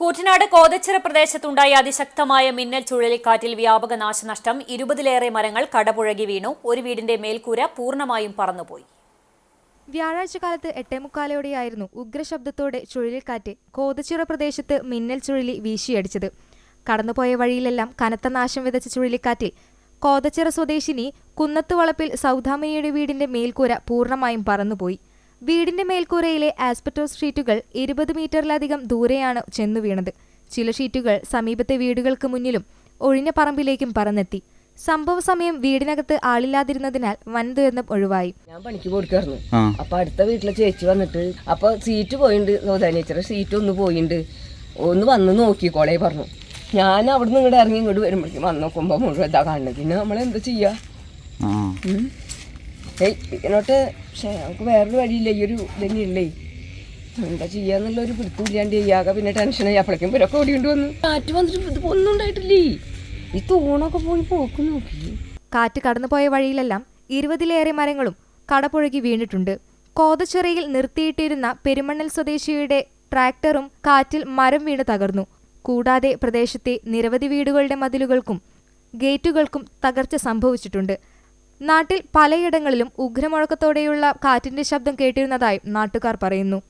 കൂറ്റനാട് കോതച്ചിറ പ്രദേശത്തുണ്ടായ അതിശക്തമായ മിന്നൽ ചുഴലിക്കാറ്റിൽ വ്യാപക നാശനഷ്ടം. ഇരുപതിലേറെ മരങ്ങൾ കടപുഴകി വീണു. ഒരു വീടിന്റെ മേൽക്കൂര പൂർണമായും പറന്നുപോയി. വ്യാഴാഴ്ച കാലത്ത് എട്ടേമുക്കാലോടെയായിരുന്നു ഉഗ്രശബ്ദത്തോടെ ചുഴലിക്കാറ്റ് കോതച്ചിറ പ്രദേശത്ത് മിന്നൽ ചുഴലി വീശിയടിച്ചത്. കടന്നുപോയ വഴിയിലെല്ലാം കനത്ത നാശം വിതച്ച ചുഴലിക്കാറ്റിൽ കോതച്ചിറ സ്വദേശിനി കുന്നത്തുവളപ്പിൽ സൗദാമിനിയുടെ വീടിന്റെ മേൽക്കൂര പൂർണമായും പറന്നുപോയി. വീടിന്റെ മേൽക്കൂരയിലെ ആസ്പെറ്റോസ് ഷീറ്റുകൾ ഇരുപത് മീറ്ററിലധികം ദൂരെയാണ് ചെന്നു വീണത്. ചില ഷീറ്റുകൾ സമീപത്തെ വീടുകൾക്ക് മുന്നിലും ഒഴിഞ്ഞ പറമ്പിലേക്കും പറന്നെത്തി. സംഭവ സമയം വീടിനകത്ത് ആളില്ലാതിരുന്നതിനാൽ വൻ ദുരന്തം ഒഴിവായി. ഞാൻ പണിക്ക് കൊടുക്കായിരുന്നു. അപ്പൊ അടുത്ത വീട്ടിലെ ചേച്ചി വന്നിട്ട് അപ്പൊ സീറ്റ് പോയിണ്ട്. സൗദാനേച്ചറ സീറ്റ് ഒന്ന് പോയിണ്ട്. ഒന്ന് വന്ന് നോക്കിക്കോളെ പറഞ്ഞു. ഞാൻ അവിടുന്ന് ഇങ്ങോട്ട് ഇറങ്ങി ഇങ്ങോട്ട് വരുമ്പോഴേക്കും വന്ന് നോക്കുമ്പോൾ മുഴുവൻ എന്താ കാണുന്നത്. പിന്നെ നമ്മൾ എന്താ ചെയ്യാ? ഏയ് പക്ഷേ നമുക്ക് വേറൊരു വഴിയില്ല ഈ ഒരു ഇതന്നെയല്ലേ. എന്താ ചെയ്യാന്നുള്ളൊരു പിടുത്തമില്ലാണ്ട് ചെയ്യാക പിന്നെ ടെൻഷനായി അപ്പോഴേക്കും ഇവരൊക്കെ ഓടിക്കൊണ്ട് വന്നു. കാറ്റ് വന്നിട്ട് ഇത് ഒന്നും ഉണ്ടായിട്ടില്ലേ. ഈ തൂണൊക്കെ പോയി പോക്ക് നോക്കി. കാറ്റ് കടന്നുപോയ വഴിയിലെല്ലാം ഇരുപതിലേറെ മരങ്ങളും കടപുഴകി വീണിട്ടുണ്ട്. കോതച്ചിറയിൽ നിർത്തിയിട്ടിരുന്ന പെരുമണ്ണൽ സ്വദേശിയുടെ ട്രാക്ടറും കാറ്റിൽ മരം വീണ് തകർന്നു. കൂടാതെ പ്രദേശത്തെ നിരവധി വീടുകളുടെ മതിലുകൾക്കും ഗേറ്റുകൾക്കും തകർച്ച സംഭവിച്ചിട്ടുണ്ട്. നാട്ടിൽ പലയിടങ്ങളിലും ഉഗ്രമുഴക്കത്തോടെയുള്ള കാറ്റിന്റെ ശബ്ദം കേട്ടിരുന്നതായും നാട്ടുകാർ പറയുന്നു.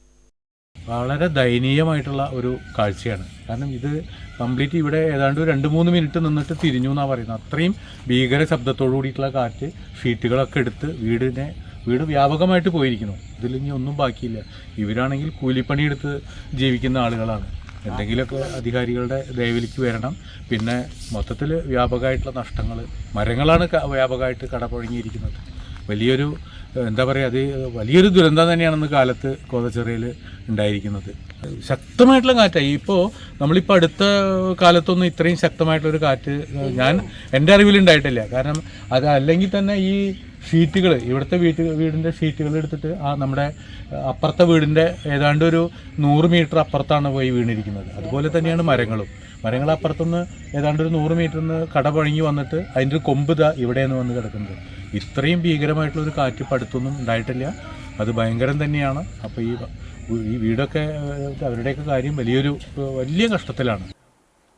വളരെ ദയനീയമായിട്ടുള്ള ഒരു കാഴ്ചയാണ്. കാരണം ഇത് കംപ്ലീറ്റ് ഇവിടെ ഏതാണ്ട് രണ്ട് മൂന്ന് മിനിറ്റ് നിന്നിട്ട് തിരിഞ്ഞു എന്നാണ് പറയുന്നത്. അത്രയും ഭീകര ശബ്ദത്തോടു കൂടിയിട്ടുള്ള കാറ്റ് ഷീറ്റുകളൊക്കെ എടുത്ത് വീടിനെ വീട് വ്യാപകമായിട്ട് പോയിരിക്കുന്നു. ഇതിൽ ഇനി ഒന്നും ബാക്കിയില്ല. ഇവരാണെങ്കിൽ കൂലിപ്പണിയെടുത്ത് ജീവിക്കുന്ന ആളുകളാണ്. എന്തെങ്കിലുമൊക്കെ അധികാരികളുടെ ദയവിലേക്ക് വരണം. പിന്നെ മൊത്തത്തിൽ വ്യാപകമായിട്ടുള്ള നഷ്ടങ്ങൾ മരങ്ങളാണ് വ്യാപകമായിട്ട് കടപുഴങ്ങിയിരിക്കുന്നത്. വലിയൊരു എന്താ പറയുക അത് വലിയൊരു ദുരന്തം തന്നെയാണെന്ന് കാലത്ത് കോതച്ചെറിയിൽ ഉണ്ടായിരിക്കുന്നത്. ശക്തമായിട്ടുള്ള കാറ്റായി ഇപ്പോൾ നമ്മളിപ്പോൾ അടുത്ത കാലത്തൊന്നും ഇത്രയും ശക്തമായിട്ടുള്ളൊരു കാറ്റ് ഞാൻ എന്റെ അറിവിൽ ഉണ്ടായിട്ടില്ല. കാരണം അത് അല്ലെങ്കിൽ തന്നെ ഈ ഷീറ്റുകൾ ഇവിടുത്തെ വീട്ട് വീടിന്റെ ഷീറ്റുകൾ എടുത്തിട്ട് ആ നമ്മുടെ അപ്പുറത്തെ വീടിന്റെ ഏതാണ്ട് ഒരു നൂറ് മീറ്റർ അപ്പുറത്താണ് പോയി വീണിരിക്കുന്നത്. അതുപോലെ തന്നെയാണ് മരങ്ങളും. മരങ്ങൾ അപ്പുറത്തുനിന്ന് ഏതാണ്ട് ഒരു നൂറ് മീറ്ററിൽ നിന്ന് കടപഴങ്ങി വന്നിട്ട് അതിന്റെ ഒരു കൊമ്പ് ദാ ഇവിടെയാണ് വന്ന് കിടക്കുന്നത്. ഇത്രയും ഭീകരമായിട്ടുള്ള ഒരു കാറ്റ് പടുത്തൊന്നും ഉണ്ടായിട്ടില്ല. അത് ഭയങ്കരം തന്നെയാണ്. അപ്പോൾ ഈ ഈ വീടൊക്കെ അവരുടെയൊക്കെ കാര്യം വലിയൊരു വലിയ കഷ്ടത്തിലാണ്.